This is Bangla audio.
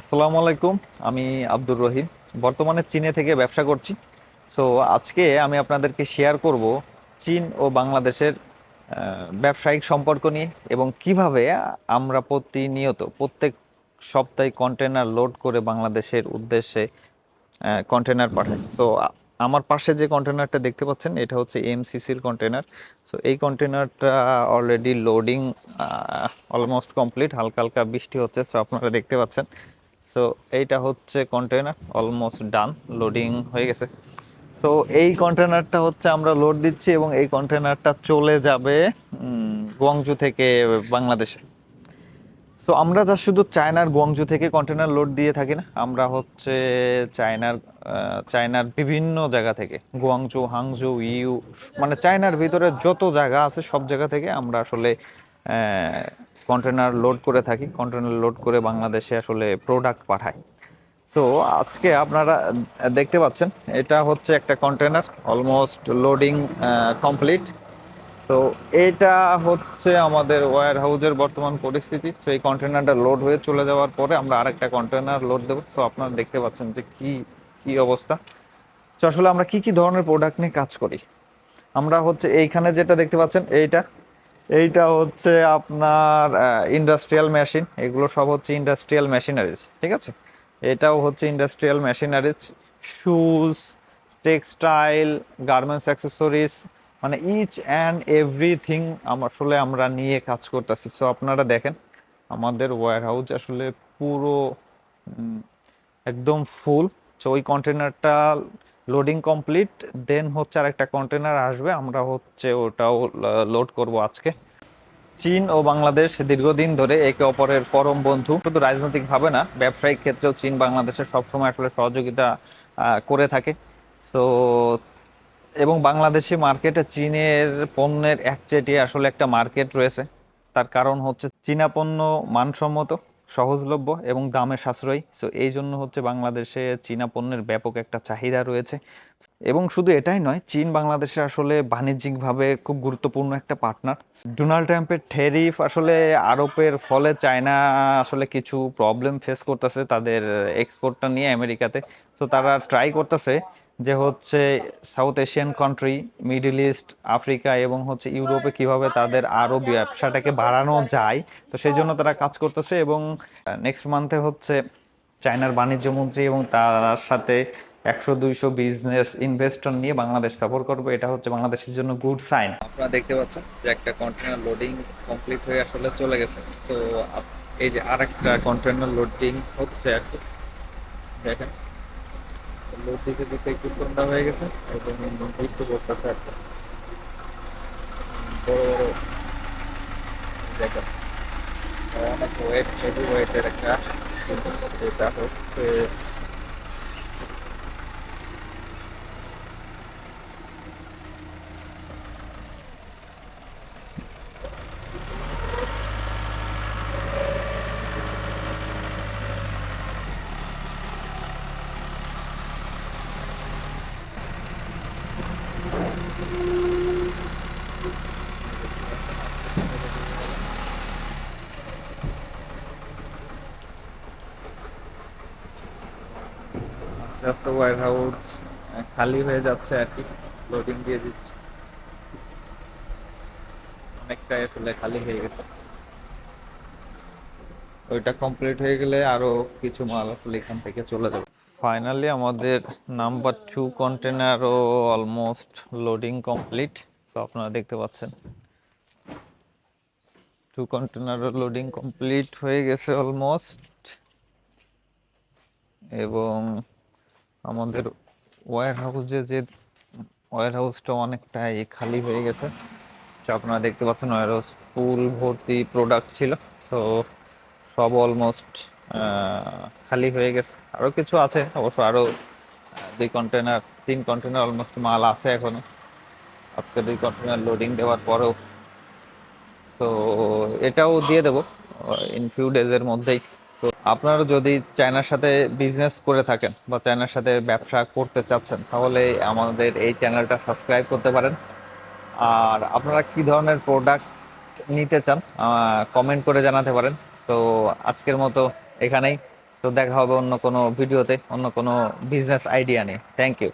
আসসালামু আলাইকুম, আমি আব্দুর রহিম। বর্তমানে চীনে থেকে ব্যবসা করছি। সো আজকে আমি আপনাদেরকে শেয়ার করব চীন ও বাংলাদেশের ব্যবসায়িক সম্পর্ক নিয়ে এবং কীভাবে আমরা প্রতিনিয়ত, প্রত্যেক সপ্তাহে কন্টেনার লোড করে বাংলাদেশের উদ্দেশ্যে কন্টেনার পাঠাই। সো আমার পাশে যে কন্টেনারটা দেখতে পাচ্ছেন, এটা হচ্ছে এমসিসির কন্টেনার সো এই কন্টেনারটা অলরেডি লোডিং অলমোস্ট কমপ্লিট হালকা হালকা বৃষ্টি হচ্ছে সো আপনারা দেখতে পাচ্ছেন। সো এইটা হচ্ছে কন্টেনার অলমোস্ট ডান লোডিং হয়ে গেছে। সো এই কন্টেনারটা হচ্ছে আমরা লোড দিচ্ছি এবং এই কন্টেনারটা চলে যাবে গুয়াংজু থেকে বাংলাদেশে। সো আমরা যা শুধু চায়নার গুয়াংজু থেকে কন্টেনার লোড দিয়ে থাকি না, আমরা হচ্ছে চায়নার চায়নার বিভিন্ন জায়গা থেকে গুয়াংজু হাংজু ইউ মানে চায়নার ভিতরে যত জায়গা আছে সব জায়গা থেকে আমরা আসলে কন্টেনার লোড করে থাকি কন্টেনার লোড করে বাংলাদেশে আসলে প্রোডাক্ট পাঠাই। সো আজকে আপনারা দেখতে পাচ্ছেন, এটা হচ্ছে একটা container almost loading complete so এটা হচ্ছে আমাদের ওয়্যার হাউজের বর্তমান পরিস্থিতি। তো এই কন্টেনারটা লোড হয়ে চলে যাওয়ার পরে আমরা আরেকটা কন্টেনার লোড দেবো। তো আপনারা দেখতে পাচ্ছেন যে কি কি অবস্থা। তো আসলে আমরা কি কি ধরনের প্রোডাক্ট নিয়ে কাজ করি? আমরা হচ্ছে এইখানে যেটা দেখতে পাচ্ছেন, এইটা এইটা হচ্ছে আপনার ইন্ডাস্ট্রিয়াল মেশিন এগুলো সব হচ্ছে ইন্ডাস্ট্রিয়াল মেশিনারিজ ঠিক আছে? এটাও হচ্ছে industrial machineries shoes textile garments accessories মানে ইচ অ্যান্ড এভরিথিং আসলে আমরা নিয়ে কাজ করতেছি। সো আপনারা দেখেন, আমাদের ওয়্যার হাউস আসলে পুরো একদম ফুল সো ওই কন্টেনারটা লোডিং কমপ্লিট দেন হচ্ছে আর একটা কন্টেনার আসবে। আমরা হচ্ছে ওটাও লোড করব আজকে। চীন ও বাংলাদেশ দীর্ঘদিন ধরে একে অপরের পরম বন্ধু। শুধু রাজনৈতিকভাবে না, ব্যবসায়িক ক্ষেত্রেও চীন বাংলাদেশের সবসময় আসলে সহযোগিতা করে থাকে। সো এবং বাংলাদেশি মার্কেটে চীনের পণ্যের একচেটিয়া আসলে একটা মার্কেট রয়েছে। তার কারণ হচ্ছে চীনা পণ্য মানসম্মত। সহজলভ্য এবং দামে সাশ্রয়ী। সো এই জন্য হচ্ছে বাংলাদেশে চীনা পণ্যের ব্যাপক একটা চাহিদা রয়েছে। এবং শুধু এটাই নয়, চীন বাংলাদেশে আসলে বাণিজ্যিকভাবে খুব গুরুত্বপূর্ণ একটা পার্টনার ডোনাল্ড ট্রাম্পের টেরিফ আসলে আরোপের ফলে চায়না আসলে কিছু প্রবলেম ফেস করতেছে তাদের এক্সপোর্টটা নিয়ে আমেরিকাতে। তো তারা ট্রাই করতেছে যে হচ্ছে South Asian country Middle East Africa এবং হচ্ছে ইউরোপে কীভাবে তাদের আরও ব্যবসাটাকে বাড়ানো যায়, তো সেই জন্য তারা কাজ করতেছে এবং নেক্সট মান্থে হচ্ছে চায়নার বাণিজ্য মন্ত্রী এবং তার সাথে একশো দুইশো বিজনেস ইনভেস্টর নিয়ে বাংলাদেশ সফর করবে। এটা হচ্ছে বাংলাদেশের জন্য গুড সাইন আপনারা দেখতে পাচ্ছেন যে একটা কন্টেনার লোডিং কমপ্লিট হয়ে আসলে চলে গেছে। তো এই যে আরেকটা কন্টেনার লোডিং হচ্ছে দেখেন। লোড দিতে দিতে একটু ঠান্ডা হয়ে গেছে, এবং বৃষ্টি পড়তেছে একটা বড় বড় দেখেন অনেক ওয়েট হেভি ওয়েটের একটা, এটা হচ্ছে আস্তে ওয়ার হাউস খালি হয়ে যাচ্ছে আর কি লোডিং দিয়ে দিচ্ছে। অনেকটাই আসলে খালি হয়ে গেছে। ওইটা কমপ্লিট হয়ে গেলে আরও কিছু মাল আসলে এখান থেকে চলে যাবে। ফাইনালি আমাদের নাম্বার টু কন্টেনারও অলমোস্ট লোডিং কমপ্লিট তো আপনারা দেখতে পাচ্ছেন। টু কন্টেনারও লোডিং কমপ্লিট হয়ে গেছে অলমোস্ট এবং আমাদের ওয়্যার হাউসে যে ওয়্যার হাউসটা অনেকটাই খালি হয়ে গেছে। তো আপনারা দেখতে পাচ্ছেন ওয়্যার হাউস ফুল ভর্তি প্রোডাক্ট ছিল। সো সব অলমোস্ট খালি হয়ে গেছে। আরও কিছু আছে, অবশ্য আরও দুই কন্টেনার তিন কন্টেনার অলমোস্ট মাল আছে এখনও আজকে দুই কন্টেনার লোডিং দেওয়ার পরেও। সো এটাও দিয়ে দেবো ইন ফিউ ডেজের মধ্যেই। আপনারা যদি চায়নার সাথে বিজনেস করে থাকেন বা চায়নার সাথে ব্যবসা করতে চাচ্ছেন, তাহলে আমাদের এই চ্যানেলটা সাবস্ক্রাইব করতে পারেন। আর আপনারা কি ধরনের প্রোডাক্ট নিতে চান কমেন্ট করে জানাতে পারেন। সো আজকের মতো এখানেই। সো দেখা হবে অন্য কোনো ভিডিওতে অন্য কোনো বিজনেস আইডিয়া নিয়ে। Thank you